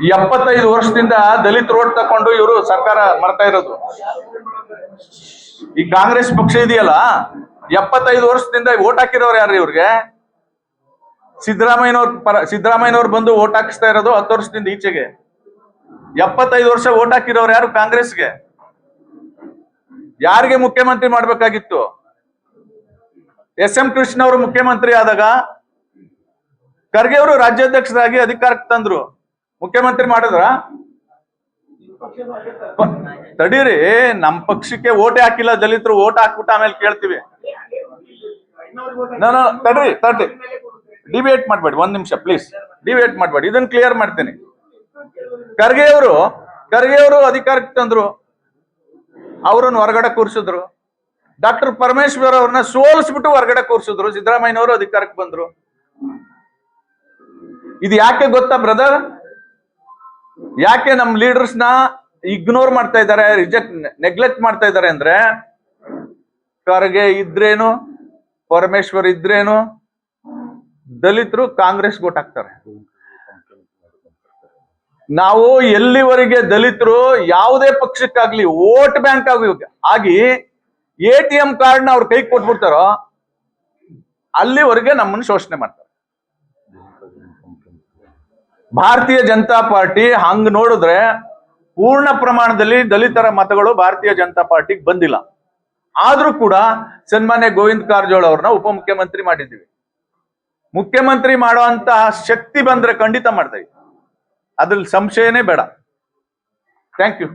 ಎಪ್ಪತ್ತೈದು ವರ್ಷದಿಂದ ದಲಿತ ರೋಡ್ ತಕೊಂಡು ಇವರು ಸರ್ಕಾರ ಮಾಡ್ತಾ ಇರೋದು. ಈ ಕಾಂಗ್ರೆಸ್ ಪಕ್ಷ ಇದೆಯಲ್ಲ, ಎಪ್ಪತ್ತೈದು ವರ್ಷದಿಂದ ಓಟ್ ಹಾಕಿರೋರು ಯಾರು ಇವ್ರಿಗೆ? ಸಿದ್ದರಾಮಯ್ಯನವ್ರ ಪರ, ಸಿದ್ದರಾಮಯ್ಯನವ್ರು ಬಂದು ಓಟ್ ಹಾಕಿಸ್ತಾ ಇರೋದು ಹತ್ತು ವರ್ಷದಿಂದ ಈಚೆಗೆ. ಎಪ್ಪತ್ತೈದು ವರ್ಷ ಓಟ್ ಹಾಕಿರೋರು ಯಾರು ಕಾಂಗ್ರೆಸ್ಗೆ? ಯಾರಿಗೆ ಮುಖ್ಯಮಂತ್ರಿ ಮಾಡ್ಬೇಕಾಗಿತ್ತು? ಎಸ್ ಎಂ ಕೃಷ್ಣ ಅವರು ಮುಖ್ಯಮಂತ್ರಿ ಆದಾಗ ಖರ್ಗೆ ಅವರು ರಾಜ್ಯಾಧ್ಯಕ್ಷರಾಗಿ ಅಧಿಕಾರಕ್ಕೆ ತಂದ್ರು. ಮುಖ್ಯಮಂತ್ರಿ ಮಾಡಿದ್ರ? ತಡೀರಿ, ನಮ್ ಪಕ್ಷಕ್ಕೆ ಓಟ್ ಹಾಕಿಲ್ಲ, ದಲಿತರು ಓಟ್ ಹಾಕ್ಬಿಟ್ಟು ಆಮೇಲೆ ಕೇಳ್ತೀವಿ. ನಾನು ತಡ್ರಿ ತಡ್ರಿ. ಡಿಬೇಟ್ ಮಾಡ್ಬೇಡಿ, ಒಂದ್ ನಿಮಿಷ ಪ್ಲೀಸ್ ಡಿಬೇಟ್ ಮಾಡ್ಬೇಡಿ ಇದನ್ನ ಕ್ಲಿಯರ್ ಮಾಡ್ತೀನಿ. ಖರ್ಗೆ ಅವರು ಖರ್ಗೆ ಅವರು ಅಧಿಕಾರಕ್ಕೆ ತಂದ್ರು. ಅವರನ್ನು ಹೊರಗಡೆ ಕೂರಿಸಿದ್ರು. ಡಾಕ್ಟರ್ ಪರಮೇಶ್ವರ್ ಅವ್ರನ್ನ ಸೋಲಿಸ್ಬಿಟ್ಟು ಹೊರಗಡೆ ಕೂರಿಸಿದ್ರು. ಸಿದ್ದರಾಮಯ್ಯನವರು ಅಧಿಕಾರಕ್ಕೆ ಬಂದ್ರು. ಇದು ಯಾಕೆ ಗೊತ್ತಾ ಬ್ರದರ್ ಯಾಕೆ ನಮ್ ಲೀಡರ್ಸ್ನ ಇಗ್ನೋರ್ ಮಾಡ್ತಾ ಇದ್ದಾರೆ ರಿಜೆಕ್ಟ್ ನೆಗ್ಲೆಕ್ಟ್ ಮಾಡ್ತಾ ಇದ್ದಾರೆ ಅಂದ್ರೆ ಖರ್ಗೆ ಇದ್ರೇನು, ಪರಮೇಶ್ವರ್ ಇದ್ರೇನು, ದಲಿತರು ಕಾಂಗ್ರೆಸ್ ಓಟ್ ಹಾಕ್ತಾರೆ. ನಾವು ಎಲ್ಲಿವರೆಗೆ ದಲಿತರು ಯಾವುದೇ ಪಕ್ಷಕ್ಕಾಗ್ಲಿ ವೋಟ್ ಬ್ಯಾಂಕ್ ಆಗಿ ಆಗಿ ಎ ಟಿ ಎಂ ಕಾರ್ಡ್ನ ಅವ್ರ ಕೈ ಕೊಟ್ಬಿಡ್ತಾರೋ, ಅಲ್ಲಿವರೆಗೆ ನಮ್ಮನ್ನು ಶೋಷಣೆ ಮಾಡ್ತಾರೆ. ಭಾರತೀಯ ಜನತಾ ಪಾರ್ಟಿ ಹಂಗ್ ನೋಡಿದ್ರೆ ಪೂರ್ಣ ಪ್ರಮಾಣದಲ್ಲಿ ದಲಿತರ ಮತಗಳು ಭಾರತೀಯ ಜನತಾ ಪಾರ್ಟಿಗೆ ಬಂದಿಲ್ಲ. ಆದ್ರೂ ಕೂಡ ಸನ್ಮಾನ್ಯ ಗೋವಿಂದ ಕಾರಜೋಳ ಅವ್ರನ್ನ ಉಪಮುಖ್ಯಮಂತ್ರಿ ಮಾಡಿದ್ದೀವಿ. ಮುಖ್ಯಮಂತ್ರಿ ಮಾಡುವಂತ ಶಕ್ತಿ ಬಂದ್ರೆ ಖಂಡಿತ ಮಾಡ್ತಾ ಇದ್ದೀವಿ ಅದ್ರಲ್ಲಿ ಸಂಶಯನೇ ಬೇಡ. Thank you.